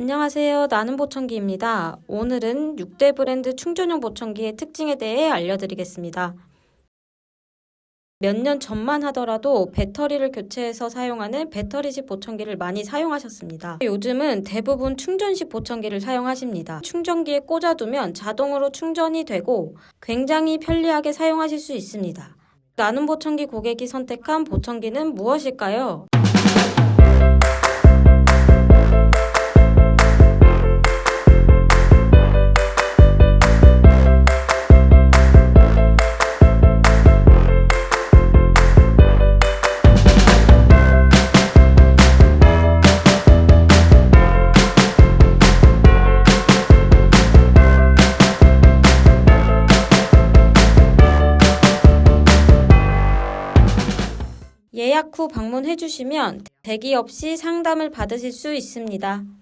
안녕하세요. 나는 보청기입니다. 오늘은 6대 브랜드 충전용 보청기의 특징에 대해 알려드리겠습니다. 몇 년 전만 하더라도 배터리를 교체해서 사용하는 배터리식 보청기를 많이 사용하셨습니다. 요즘은 대부분 충전식 보청기를 사용하십니다. 충전기에 꽂아두면 자동으로 충전이 되고 굉장히 편리하게 사용하실 수 있습니다. 나는 보청기 고객이 선택한 보청기는 무엇일까요? 예약 후 방문해 주시면 대기 없이 상담을 받으실 수 있습니다.